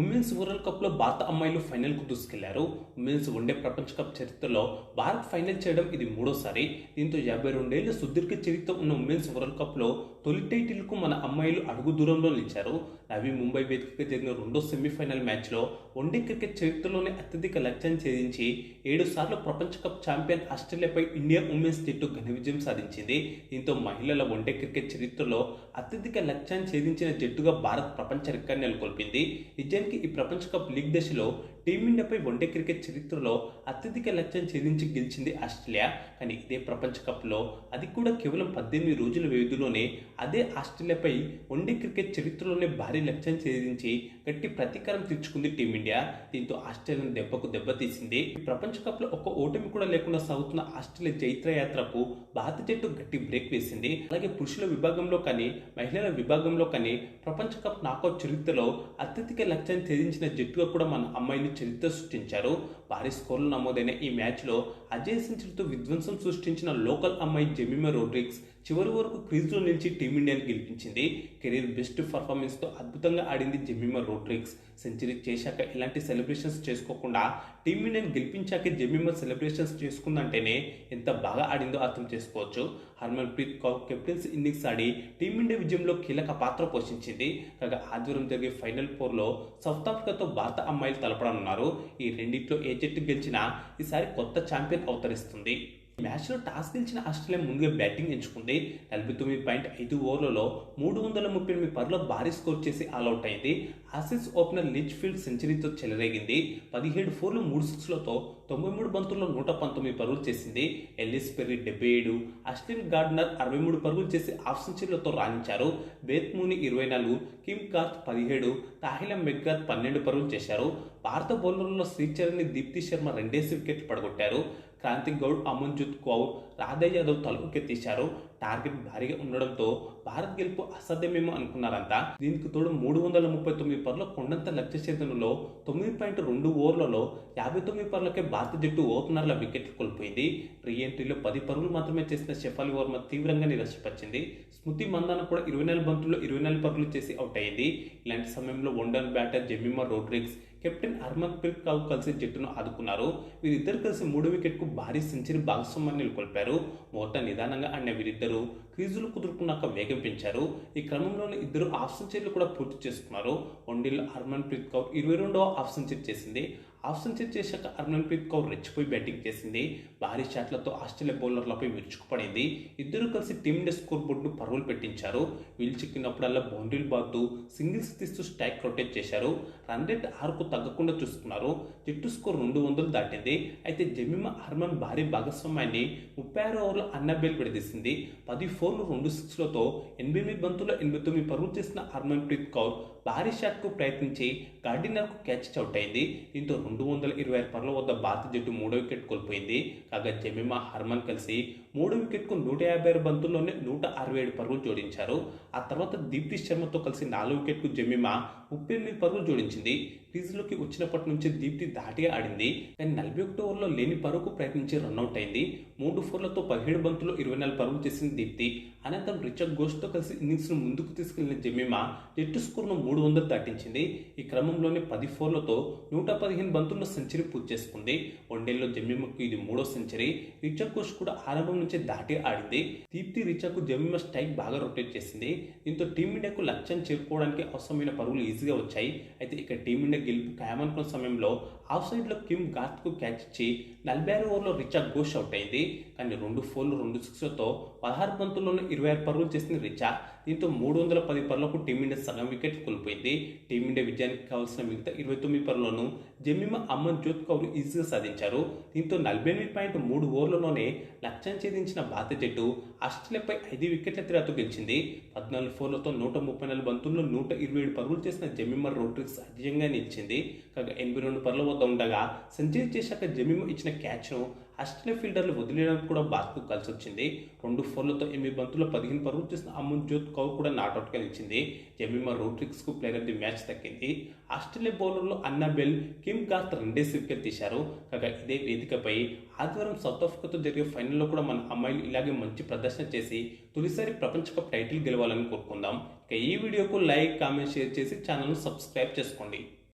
Women's world కప్లో భారత అమ్మాయిలు ఫైనల్కు దూసుకెళ్ళారు ఉమెన్స్ వన్డే ప్రపంచ కప్ చరిత్రలో భారత్ ఫైనల్ చేయడం ఇది మూడోసారి. దీంతో యాభై రెండేళ్ళ సుదీర్ఘ చరిత్ర ఉన్న ఉమెన్స్ వరల్డ్ కప్లో తొలి టైటిల్కు మన అమ్మాయిలు అడుగు దూరంలో నిలిచారు. నవీ ముంబై వేదికగా జరిగిన రెండో సెమీఫైనల్ మ్యాచ్లో వన్డే క్రికెట్ చరిత్రలోనే అత్యధిక లక్ష్యాన్ని ఛేదించి ఏడు సార్లు ప్రపంచ కప్ ఛాంపియన్ ఆస్ట్రేలియాపై ఇండియా ఉమెన్స్ జట్టు ఘన విజయం సాధించింది. దీంతో మహిళల వన్డే క్రికెట్ చరిత్రలో అత్యధిక లక్ష్యాన్ని ఛేదించిన జట్టుగా భారత్ ప్రపంచ రికార్డు నెలకొల్పింది. నిజానికి ఈ ప్రపంచ కప్ లీగ్ దశలో టీమిండియాపై వన్డే క్రికెట్ చరిత్రలో అత్యధిక లక్ష్యం ఛేదించి గెలిచింది ఆస్ట్రేలియా. కానీ ఇదే ప్రపంచ కప్లో అది కూడా కేవలం పద్దెనిమిది రోజుల వ్యవధిలోనే అదే ఆస్ట్రేలియాపై వన్డే క్రికెట్ చరిత్రలోనే భారీ లక్ష్యం ఛేదించి గట్టి ప్రతీకారం తీర్చుకుంది టీమిండియా. దీంతో ఆస్ట్రేలియాను దెబ్బకు దెబ్బతీసింది. ఈ ప్రపంచ కప్లో ఒక్క ఓటమి కూడా లేకుండా సాగుతున్న ఆస్ట్రేలియా జైత్ర యాత్రకు భారత జట్టు గట్టి బ్రేక్ వేసింది. అలాగే పురుషుల విభాగంలో కానీ మహిళల విభాగంలో కానీ ప్రపంచ కప్ నాకౌట్ చరిత్రలో అత్యధిక లక్ష్యాన్ని తెదించిన జట్టుగా కూడా మన అమ్మాయిలు చరిత్ర సృష్టించారు. భారీ స్కోర్లు నమోదైన ఈ మ్యాచ్లో అజయ్ సెంచరీతో విధ్వంసం సృష్టించిన లోకల్ అమ్మాయి జెమిమా రోడ్రిక్స్ చివరి వరకు క్రీజ్లో నిలిచి టీమిండియాని గెలిపించింది. కెరీర్ బెస్ట్ పర్ఫార్మెన్స్తో అద్భుతంగా ఆడింది జెమిమా రోడ్రిక్స్ సెంచరీ చేశాక ఇలాంటి సెలబ్రేషన్స్ చేసుకోకుండా టీమిండియాని గెలిపించాక జెమిమా సెలబ్రేషన్స్ చేసుకుందంటేనే ఎంత బాగా ఆడిందో అర్థం చేసుకోవచ్చు. Harmanpreet Kaur captain's innings ఆడి టీమిండియా విజయంలో కీలక పాత్ర పోషించింది. కాగా ఆదివారం జరిగే ఫైనల్ ఫోర్లో సౌత్ ఆఫ్రికాతో భారత అమ్మాయిలు తలపడనున్నారు. ఈ రెండింటిలో ఏ జట్టు గెలిచినా ఈసారి కొత్త ఛాంపియన్ అవతరిస్తుంది. మ్యాచ్లో టాస్ గెలిచిన ఆస్ట్రేలియా ముందుగా బ్యాటింగ్ ఎంచుకుంది. నలభై తొమ్మిది పాయింట్ ఐదు ఓవర్లలో మూడు వందల ముప్పై ఎనిమిది పరులో భారీ స్కోర్ చేసి ఆల్అౌట్ అయింది. ఆసిస్ ఓపెనర్ లిచ్ ఫీల్డ్ సెంచరీతో చెలరేగింది. పదిహేడు ఫోర్లు మూడు సిక్స్లతో తొంభై మూడు బంతుల్లో నూట పంతొమ్మిది పరుగులు చేసింది. ఎల్లిస్ పెర్రీ డెబ్బై ఏడు అశ్లిన్ గార్డ్నర్ అరవై మూడు పరుగులు చేసి హాఫ్ సెంచరీలతో రాణించారు. బేత్ మూని ఇరవై నాలుగు కిమ్ కార్త్ పదిహేడు తాహిలం మెగ్గాత్ పన్నెండు పరుగులు చేశారు. భారత బౌలర్లలో శ్రీచరణి దీప్తి శర్మ రెండేసి వికెట్లు పడగొట్టారు. క్రాంతి గౌడ్ అమన్జుత్ కౌర్ రాధే యాదవ్ తలకెత్తేశారు టార్గెట్ భారీగా ఉండడంతో భారత్ గెలుపు అసాధ్యమేమో అనుకున్నారంతా దీనికి తోడు మూడు వందల ముప్పై తొమ్మిది పరుల కొండంత లక్ష్య ఛేదనలో తొమ్మిది పాయింట్ రెండు ఓవర్లలో యాభై తొమ్మిది పరులకే భారత జట్టు ఓపెనర్ల వికెట్లు కోల్పోయింది. రీ ఎంట్రీలో పది పరుగులు మాత్రమే చేసిన షెఫాలి వర్మ తీవ్రంగా నిరాశపరిచింది. స్మృతి మందాన కూడా ఇరవై నాలుగు బంతుల్లో ఇరవై నాలుగు పరుగులు చేసి అవుట్ అయింది ఇలాంటి సమయంలో wonder batter Jemimah Rodrigues captain Harmanpreet Kaur కలిసి జట్టును ఆదుకున్నారు. వీరిద్దరు కలిసి మూడు వికెట్కు భారీ సెంచరీ భాగస్వామ్యాన్ని నెలకొల్పారు. మోట నిదానంగా ఆడిన వీరిద్దరు క్రీజులు కుదురుకున్నాక వేగం పెంచారు. ఈ క్రమంలోనే ఇద్దరు ఆఫ్ సెంచరీలు కూడా పూర్తి చేసుకున్నారు. వన్డేలో హర్మన్ ప్రీత్ కౌర్ ఇరవై రెండవ ఆఫ్ సెంచరీ చేసింది. ఆఫ్ సెంచరీ చేశాక హర్మన్ప్రీత్ కౌర్ రెచ్చిపోయి బ్యాటింగ్ చేసింది. భారీ షాట్లతో ఆస్ట్రేలియా బౌలర్లపై విరుచుకుపడింది. ఇద్దరు కలిసి టీమిండియా స్కోర్ బోర్డును పరుగులు పెట్టించారు. వీలు చిక్కినప్పుడల్లా బౌండరీలు బాదుతూ సింగిల్స్ తీస్తూ స్ట్రైక్ రొటేట్ చేశారు. రన్ రేట్ ఆరుకు తగ్గకుండా చూసుకున్నారు జట్టు స్కోర్ రెండు వందలు దాటింది. అయితే జమీమా హర్మన్ భారీ భాగస్వామ్యాన్ని ముప్పై ఆరు ఓవర్లో అన్నబేల్ విడదీసింది. పది ఫోర్లు రెండు సిక్స్లతో ఎనిమిది బంతుల్లో ఎనభై తొమ్మిది పరుగులు చేసిన హర్మన్ప్రీత్ కౌర్ భారీ షాట్కు ప్రయత్నించి గార్డినర్కు క్యాచ్ అవుట్ అయింది. దీంతో రెండు వందల ఇరవై ఆరు పరుల వద్ద భారత జట్టు మూడో వికెట్ కోల్పోయింది. కాగా జమీమా హర్మన్ కలిసి మూడు వికెట్కు నూట యాభై ఆరు బంతుల్లోనే నూట అరవై ఏడు పరుగులు జోడించారు. ఆ తర్వాత దీప్తి శర్మతో కలిసి నాలుగు వికెట్కు జమీమా ముప్పై ఎనిమిది పరుగులు జోడించింది. క్రీజులోకి వచ్చినప్పటి నుంచి దీప్తి దాటిగా ఆడింది. కానీ నలభై ఒకటి ఓవర్లో లేని పరుగుకు ప్రయత్నించి రన్అట్ అయింది. మూడు ఫోర్లతో పదిహేడు బంతులు ఇరవై నాలుగు పరుగులు చేసింది దీప్తి. అనంతరం రిచర్డ్ ఘోష్తో కలిసి ఇన్నింగ్స్ను ముందుకు తీసుకెళ్ళిన జమీమా జట్టు స్కోర్ను మూడు వందలు దాటించింది. ఈ క్రమంలోనే పది ఫోర్లతో నూట పదిహేను బంతుల్లో సెంచరీ పూర్తి చేసుకుంది. వన్డేలో జమీమాకు ఇది మూడో సెంచరీ. రిచర్డ్ ఘోష్ కూడా ఆరంభం నుంచి దాటి ఆడింది దీప్తి రిచాకు జమీమ స్ట్రైక్ బాగా రొటేట్ చేసింది. దీంతో టీమిండియాకు లక్ష్యం చేరుకోవడానికి అవసరమైన పరుగులు ఈజీగా వచ్చాయి. అయితే ఇక టీమిండియా గెలుపు ఖాయమనుకున్న సమయంలో ఆఫ్ సైడ్లో కిమ్ గార్త్కు క్యాచ్ ఇచ్చి నలభై ఆరు ఓవర్లో రిచా ఘోష్ అవుట్ అయింది. కానీ రెండు ఫోర్లు రెండు సిక్స్లతో పదహారు బంతుల్లోనూ ఇరవై ఆరు పరుగులు చేసిన రిచా దీంతో మూడు వందల పది పరులకు టీమిండియా సగం వికెట్ కోల్పోయింది. టీమిండియా విజయానికి కావాల్సిన మిగతా ఇరవై తొమ్మిది పరులను జమీమ అమ్మన్ జ్యోత్ కౌర్ ఈజీగా సాధించారు. దీంతో నలభై ఎనిమిది పాయింట్ మూడు ఓవర్లలోనే లక్ష్యం ఛేదించిన భారత జట్టు ఆస్ట్రేలియాపై ఐదు వికెట్ల తేడాతో గెలిచింది. పద్నాలుగు ఫోర్లతో నూట ముప్పై నాలుగు బంతుల్లో నూట ఇరవై ఏడు పరుగులు చేసిన జమీమ రోడ్రిక్స్ అజయంగా నిలిచింది. కాగా ఎనభై రెండు పరుల వద్ద ఉండగా సెంచరీ చేశాక జమీము ఇచ్చిన క్యాచ్ను ఆస్ట్రేలియా ఫీల్డర్లు వదిలేయడానికి కూడా బాస్కు కలిసి వచ్చింది రెండు ఫోర్లతో ఎనిమిది బంతుల్లో పదిహేను పరుగులు చేసిన అమన్ జ్యోత్ కౌర్ కూడా నాట్అవుట్గా నిలిచింది. జమీమా రోడ్రిక్స్కు ప్లేయర్ ఆఫ్ ది మ్యాచ్ దక్కింది. ఆస్ట్రేలియా బౌలర్లో అన్నాబెల్ కిమ్ గార్త్ రెండేసి వికెట్ తీశారు. కాగా ఇదే వేదికపై ఆదివారం సౌత్ ఆఫ్రికాతో జరిగే ఫైనల్లో కూడా మన అమ్మాయిలు ఇలాగే మంచి ప్రదర్శన చేసి తొలిసారి ప్రపంచ కప్ టైటిల్ గెలవాలని కోరుకుందాం. ఇక ఈ వీడియోకు లైక్ కామెంట్ షేర్ చేసి ఛానల్ను సబ్స్క్రైబ్ చేసుకోండి.